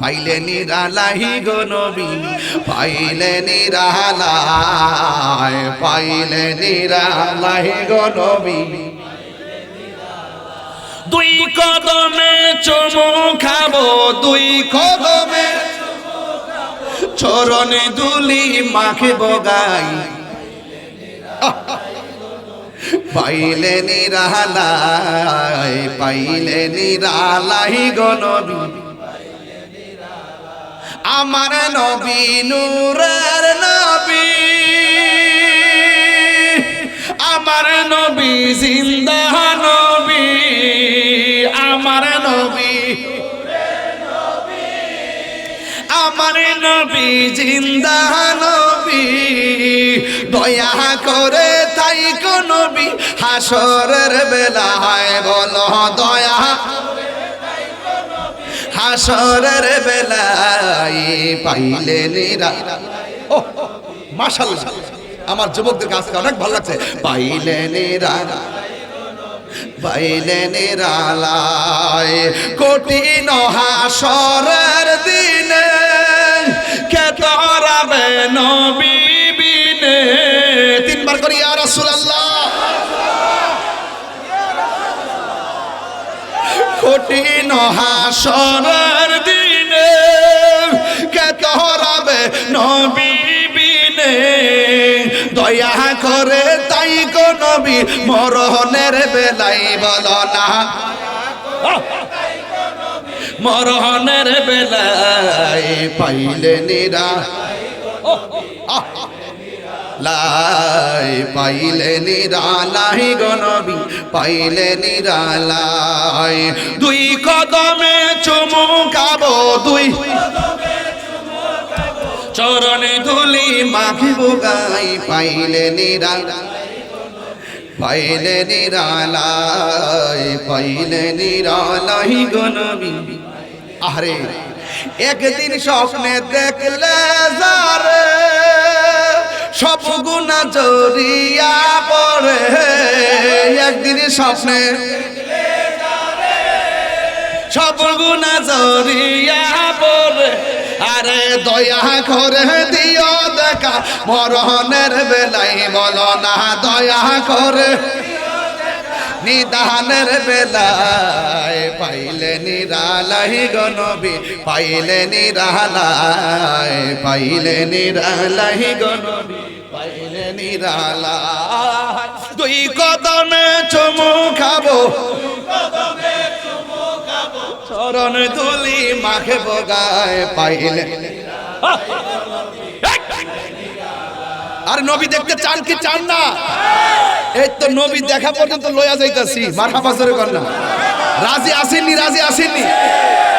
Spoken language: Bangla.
পাইলে নিরালাহি গো নবী পাইলে নিরালায় পাইলে নিরালাহি গো নবী। দুই কদমে চুমু খাব দুই কদমে চরণে দুলি মাখে বগাই পাইলে নিরালায় পাইলে নিরালাই গো নবী। আমার নবী নূরের নবী। আমার নবী জিন্দা নবী। আমার নবী আমার নবী জিন্দা নবী। দয়া করে তাই নবী হাসরের বেলায় বলো দয়া। হাসরের বেলায় ও আমার যুবকদের কাছে অনেক ভালো লাগছে। পাইলে নিরা, পাইলে নিরালায়। কঠিন হাসরের দিনে তিনবার করি, ইয়া কঠিন হাসরের দিনে তাই গো নবী, মরহনের বেলাই বলো না। মরহনের বেলায় পাইলে নিরা। লাই পাইলে নিরালাই গনবী পাইলে নিরালাই দুই কদমে চুমু দুই চরণে ধুলি মাখিব গাই, পাইলে নিরা। পাইলে নিরালাই পাইলে নিরালাই গনবী আরে একদিন স্বপ্নে দেখলে যারে, সব গুণা জড়িয়া পড়ে। একদিন স্বপ্নে সব গুণা জড়িয়া পড়ে। আরে দয়া করে দিও দেখা মরহনের বেলাই বলো না, দয়া করে নিদানের বেলায়। পাইলে নিরালাই গনবী পাইলে নিরালায় পাইলে নিরালাই গনবী পাইলে নিরালায় দুই কদমে চমু খাব চরণ তুলি মাখে বগায় পাইলে। আর নবী দেখতে চান কি চান না? এই তো নবী দেখা পর্যন্ত লয়া যাইতাছি মারহাবা পাচরে কর না রাজি আসেননি রাজি আসেননি।